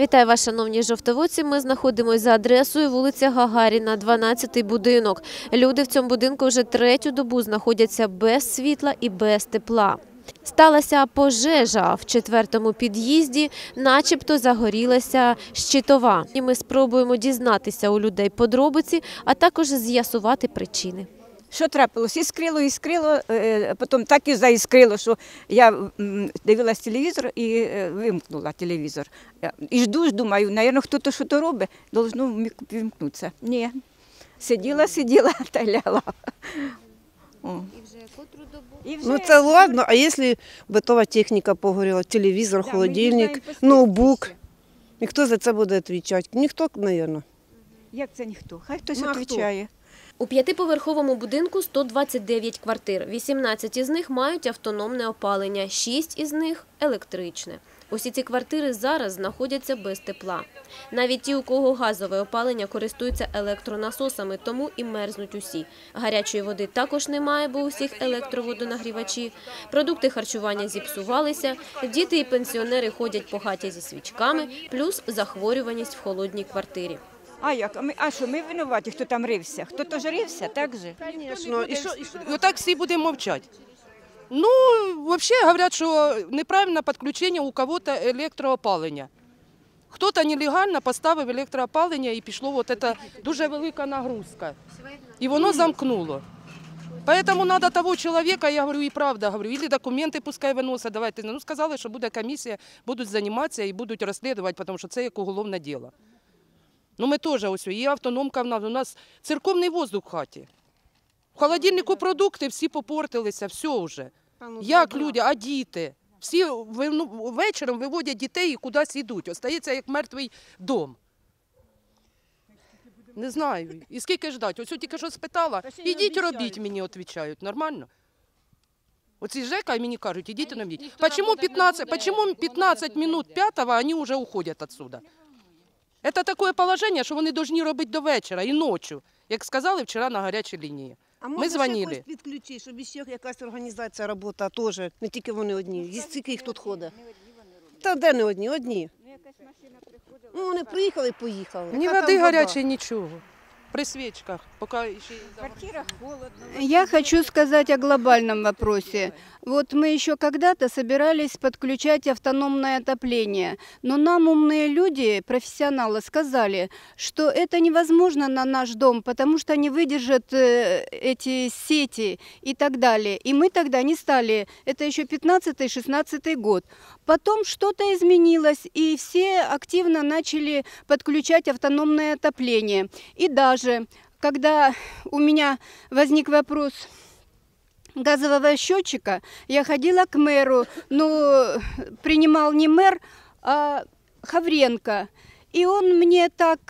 Вітаю вас, шановні жовтоводці. Ми знаходимося за адресою вулиця Гагаріна, 12-й будинок. Люди в цьому будинку вже третю добу знаходяться без світла і без тепла. Сталася пожежа в четвертому під'їзді, начебто загорілася щитова. І ми спробуємо дізнатися у людей подробиці, а також з'ясувати причини. Що трапилось? Іскрило, іскрило, е, потім так і заіскрило, що я дивилась телевізор і е, вимкнула телевізор. І жду, ж, думаю, напевно, хтось щось робить, должно вимкнутися. Ні. Сиділа, сиділа та й лягла. О. І вже Ну це ладно, а якщо битова техніка погоріла, телевізор, Да, холодильник, ноутбук, після. і хто за це буде відповідати? Ніхто, мабуть. Як це ніхто? Хай хтось Ну, відповідає. У п'ятиповерховому будинку 129 квартир. 18 із них мають автономне опалення, 6 із них електричне. Усі ці квартири зараз знаходяться без тепла. Навіть ті, у кого газове опалення, користуються електронасосами, тому і мерзнуть усі. Гарячої води також немає, бо у всіх електроводонагрівачі. Продукти харчування зіпсувалися, діти і пенсіонери ходять по хаті зі свічками, плюс захворюваність в холодній квартирі. А як? А ми- А що, ми винуваті, хто там рився? Хто то ж рився, так же? Звісно, і що, і що? И вот так все будем. Ну, вообще говорят, что неправильное подключение у кого-то електроопалення. Хто-то нелегально поставив електроопалення і пішло вот это дуже велика нагрузка. І воно замкнуло. Поэтому надо того человека, я говорю, и правда говорю, или документи пускай виносять, давайте. Ну, сказали, що буде комісія, будуть займатися і будуть розслідувати, тому що це як уголовне діло. Ну, ми теж ось, є автономка в нас, у нас церковний воздух в хаті. В холодильнику продукти всі попортилися, все вже. Як люди, а діти? Всі ну, вечором виводять дітей і кудись йдуть. Остається як мертвий дом. Не знаю. І скільки ждать? Ось тільки що спитала, ідіть робіть, мені відповідають. Нормально? Оці ЖЕКа мені кажуть, ідіть робіть. Почему 15, почему 15 минут п'ятого вони вже уходять отсюда? Це таке положення, що вони повинні робити до вечора і ночі, як сказали вчора на гарячій лінії. А Ми можна ще дзвонили. когось підключити, щоб ще якась організація робота теж, не тільки вони одні. Є скільки їх тут ходить? Та де не одні? Одні. Ну, вони приїхали і поїхали. Ні Яка там води вода? гарячої, нічого. При свічках, поки ще й В квартирах холодно. Я хочу сказать о глобальном вопросе. Вот мы еще когда-то собирались подключать автономное отопление, но нам умные люди, профессионалы, сказали, что это невозможно на наш дом, потому что не выдержат э, эти сети и так далее. И мы тогда не стали, это еще 15-16 год. Потом что-то изменилось, и все активно начали подключать автономное отопление. И даже когда у меня возник вопрос газового счетчика, я ходила к мэру, но принимал не мэр, а Хавренко. И он мне так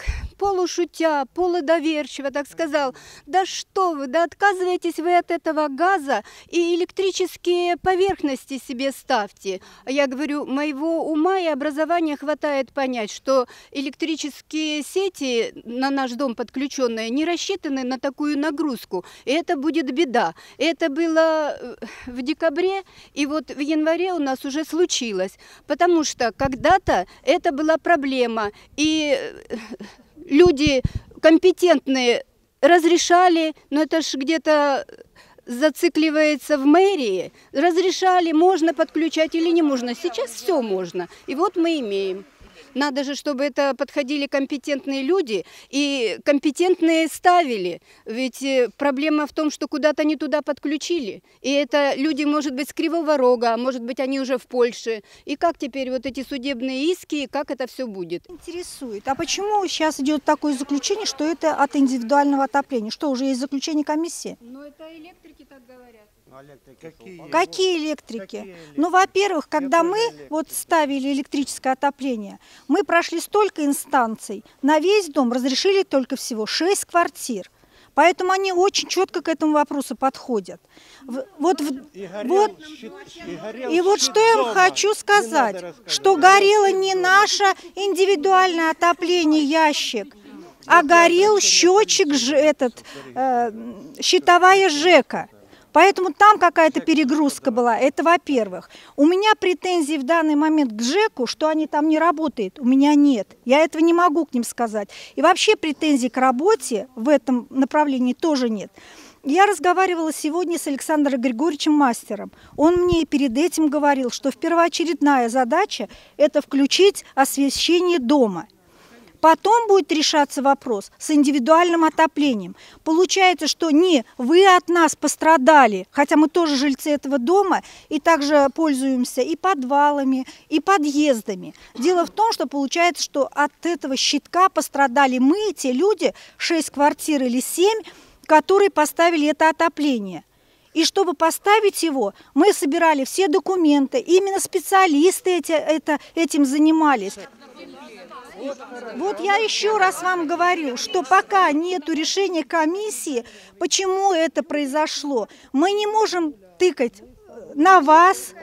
полушутя, полудоверчиво так сказал, да что вы, да отказываетесь вы от этого газа и электрические поверхности себе ставьте. Я говорю, моего ума и образования хватает понять, что электрические сети на наш дом подключенные не рассчитаны на такую нагрузку. И это будет беда. Это было э, в декабре, и вот в январе у нас уже случилось. Потому что когда-то это была проблема, и э, люди компетентные разрешали, но это ж где-то зацикливается в мэрии, разрешали, можно подключать или не можно. Сейчас все можно. И вот мы имеем. Надо же, чтобы это подходили компетентные люди и компетентные ставили. Ведь э, проблема в том, что куда-то не туда подключили. И это люди, может быть, с Кривого Рога, а может быть, они уже в Польше. И как теперь вот эти судебные иски, как это все будет? Интересует. А почему сейчас идет такое заключение, что это от индивидуального отопления? Что, уже есть заключение комиссии? Ну, это электрики так говорят. Какие электрики? Ну, во-первых, когда мы вот ставили электрическое отопление, мы прошли столько инстанций. На весь дом разрешили только всего 6 квартир. Поэтому они очень четко к этому вопросу подходят. Вот, в- вот, и вот что я вам хочу сказать, что горело не наше индивидуальное отопление ящик, а горел счетчик этот, э, щитовая ЖЭКа. Поэтому там какая-то перегрузка была, это во-первых. У меня претензий в данный момент к ЖЭКу, что они там не работают, у меня нет. Я этого не могу к ним сказать. И вообще претензий к работе в этом направлении тоже нет. Я разговаривала сегодня с Александром Григорьевичем Мастером. Он мне и перед этим говорил, что в первоочередная задача – это включить освещение дома. Потом будет решаться вопрос с индивидуальным отоплением. Получается, что не вы от нас пострадали, хотя мы тоже жильцы этого дома и также пользуемся и подвалами, и подъездами. Дело в том, что получается, что от этого щитка пострадали мы, те люди, 6 квартир или 7, которые поставили это отопление. И чтобы поставить его, мы собирали все документы, именно специалисты эти, это, этим занимались. Вот я еще раз вам говорю, что пока нет решения комиссии, почему это произошло, мы не можем тыкать э, на вас,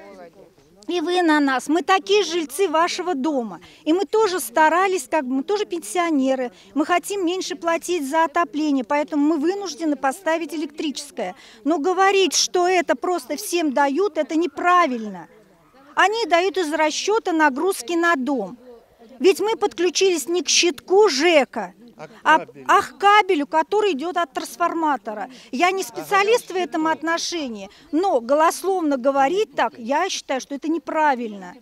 и вы на нас. Мы такие жильцы вашего дома. И мы тоже старались, как бы, мы тоже пенсионеры. Мы хотим меньше платить за отопление, поэтому мы вынуждены поставить электрическое. Но говорить, что это просто всем дают, это неправильно. Они дают из расчета нагрузки на дом. Ведь мы подключились не к щитку ЖЭКа, а, а к кабелю, который идет от трансформатора. Я не специалист в этом отношении, но голословно говорить так, я считаю, что это неправильно.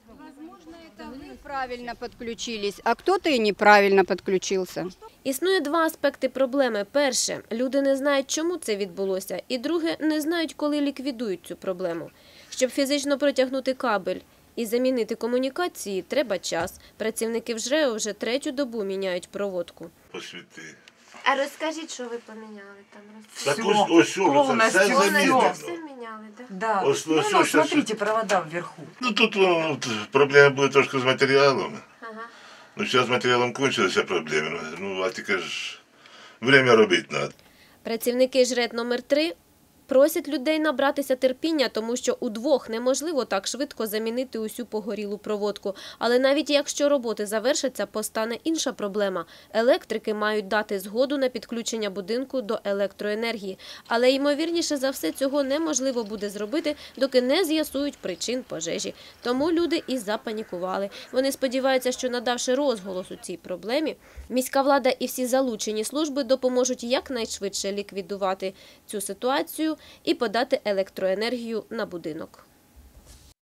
Это вы правильно подключились, а кто-то и неправильно подключился. Існує два аспекти проблеми. Перше, люди не знають, чому це відбулося, і друге, не знають, коли ліквідують цю проблему. Щоб фізично протягнути кабель і замінити комунікації, треба час. Працівники в ЖРЕО вже третю добу міняють проводку. посвіти. А розкажіть, що ви поміняли там? Так ось, ось що, це Повністю все все. замінено. міняли, так? Да. Ось, ну, ось, ну, ось, ось. смотрите, провода вверху. Ну тут ну, проблема буде трошки з матеріалом. Ага. Ну зараз з матеріалом кончилися проблеми. Ну, а тільки ж время робити треба. Працівники ЖРЕД номер 3 просять людей набратися терпіння, тому що удвох неможливо так швидко замінити усю погорілу проводку. Але навіть якщо роботи завершаться, постане інша проблема. Електрики мають дати згоду на підключення будинку до електроенергії. Але ймовірніше за все цього неможливо буде зробити, доки не з'ясують причин пожежі. Тому люди і запанікували. Вони сподіваються, що надавши розголос у цій проблемі, міська влада і всі залучені служби допоможуть якнайшвидше ліквідувати цю ситуацію і подати електроенергію на будинок.